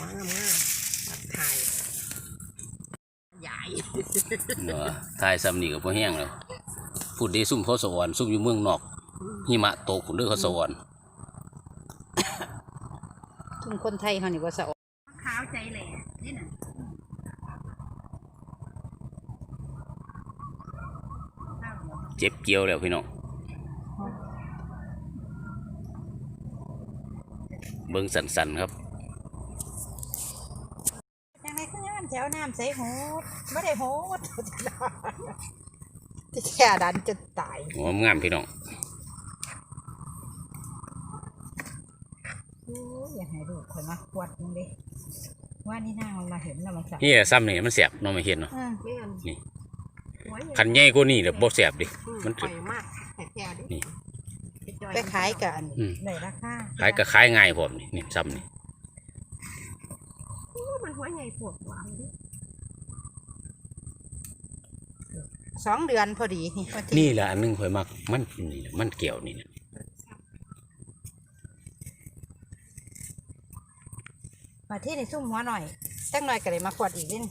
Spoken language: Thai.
หัวงามงามตัดถ่ายใหญ่เนาะทายซ้ำนี่ก็บ่แห้งแล้วพูดด้ซุ่มเขาสวรรค์ซุ่มอยู่เมืองนอกหิมะตกพุ่นเด้อเขาสวรรค์ทุ่มคนไทยเขานี่ว่าสะออนขาวใจแหล่นี่น่ะเจ็บเกี่ยวแล้วพี่น้องเบิ่งสันๆครับ จังไรคืองาม แถวน้ำใสโหดไม่ได้โหดจะแค่ดันจนตายหัวงามพี่น้องโอ้ยอยากให้ลูกคนมาปวดมึงดิว่านี่นางมันมาเห็นแล้วมันสั่นี่แหละซ้ำนี่มันแสบเนาะไม่เห็นเนาะอ่าเลื่อนนี่หัวใหญ่คันใหญ่กว่านี้เด้อบ่แสบดิอืมันปล่อยมากแต่แก่ดินี่ไปขายกันอืมเลยราคาขายก็ขายง่ายพร้อมนี่นี่ซ้ำนี่โอ้ มันหัวใหญ่ปวดหวานดิสองเดือนพอดีนี่วันที่นี่แหละอันหนึงข่อยมักมันนี่แหละมันเกี่ยวนี่นะมาที่ในซุ่มหัวหน่อยจังหน่อยก็เลยมาขวดอีกนิด เนี่ย